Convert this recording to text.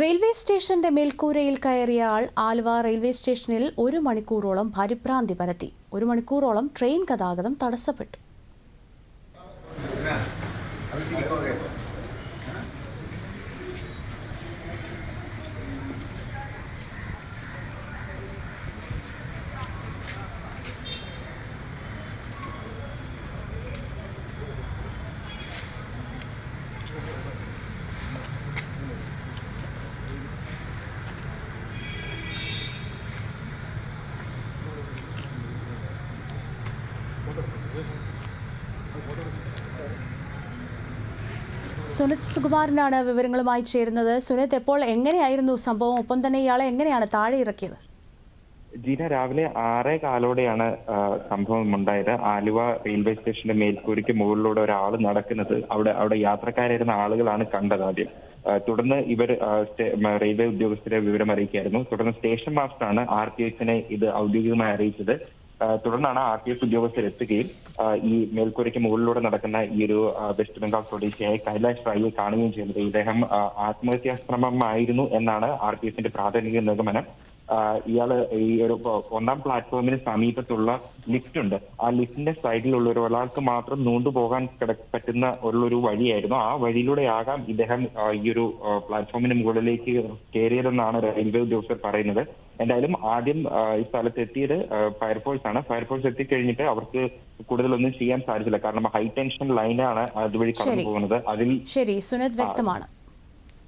Railway സ്റ്റേഷന്റെ മേൽക്കൂരയിൽ കയറിയ ആൾ Aluva railway സ്റ്റേഷനിൽ ഒരു മണിക്കൂറോളം പരിഭ്രാന്തി പരത്തി ഒരു മണിക്കൂറോളം ട്രെയിൻ ഗതാഗതം തടസ്സപ്പെട്ടു. സുനിത് സുകുമാരനാണ് വിവരങ്ങളുമായി ചേരുന്നത്. സുനിത് എപ്പോൾ എങ്ങനെയായിരുന്നു സംഭവം? ഒപ്പം തന്നെ ഇയാളെ എങ്ങനെയാണ് താഴെ ഇറക്കിയത്? ജീന രാവിലെ ആറേ കാലോടെയാണ് സംഭവം ഉണ്ടായത്. ആലുവ റെയിൽവേ സ്റ്റേഷന്റെ മേൽക്കൂരിക്ക് മുകളിലൂടെ ഒരാൾ നടക്കുന്നത്. അവിടെ അവിടെ യാത്രക്കാരായിരുന്ന ആളുകളാണ് കണ്ടത് ആദ്യം. തുടർന്ന് ഇവർ റെയിൽവേ ഉദ്യോഗസ്ഥരെ വിവരം അറിയിക്കായിരുന്നു തുടർന്ന് സ്റ്റേഷൻ മാസ്റ്ററാണ് ആർ ടി എസിനെ ഇത് ഔദ്യോഗികമായി അറിയിച്ചത്. തുടർന്നാണ് ആർ പി എഫ് ഉദ്യോഗസ്ഥർ എത്തുകയും ഈ മേൽക്കൂരയ്ക്ക് മുകളിലൂടെ നടക്കുന്ന ഈ ഒരു വെസ്റ്റ് ബംഗാൾ സ്വദേശിയായ കൈലാഷ് റായിയെ കാണുകയും ചെയ്യുന്നത് ഇദ്ദേഹം ആത്മഹത്യാ ശ്രമമായിരുന്നു എന്നാണ് ആർ പി എഫിന്റെ പ്രാഥമിക നിഗമനം. ഇയാൾ ഈ ഒരു ഒന്നാം പ്ലാറ്റ്ഫോമിന് സമീപത്തുള്ള ലിഫ്റ്റ് ഉണ്ട്. ആ ലിഫ്റ്റിന്റെ സൈഡിലുള്ള ഒരു ഒരാൾക്ക് മാത്രം നൂണ്ടുപോകാൻ കിട പറ്റുന്ന ഉള്ളൊരു വഴിയായിരുന്നു. ആ വഴിയിലൂടെ ആകാം ഇദ്ദേഹം ഈ ഒരു പ്ലാറ്റ്ഫോമിന് മുകളിലേക്ക് കയറിയതെന്നാണ് റെയിൽവേ ഉദ്യോഗസ്ഥർ പറയുന്നത്. എന്തായാലും ആദ്യം ഈ സ്ഥലത്ത് എത്തിയത് ഫയർഫോഴ്സ് ആണ്. ഫയർഫോഴ്സ് എത്തിക്കഴിഞ്ഞിട്ട് അവർക്ക് കൂടുതലൊന്നും ചെയ്യാൻ സാധിച്ചില്ല. കാരണം ഹൈ ടെൻഷൻ ലൈനാണ് അതുവഴി കടന്നു. പോകുന്നത് അതിൽ ശരി. സുനിത് വ്യക്തമാണ്.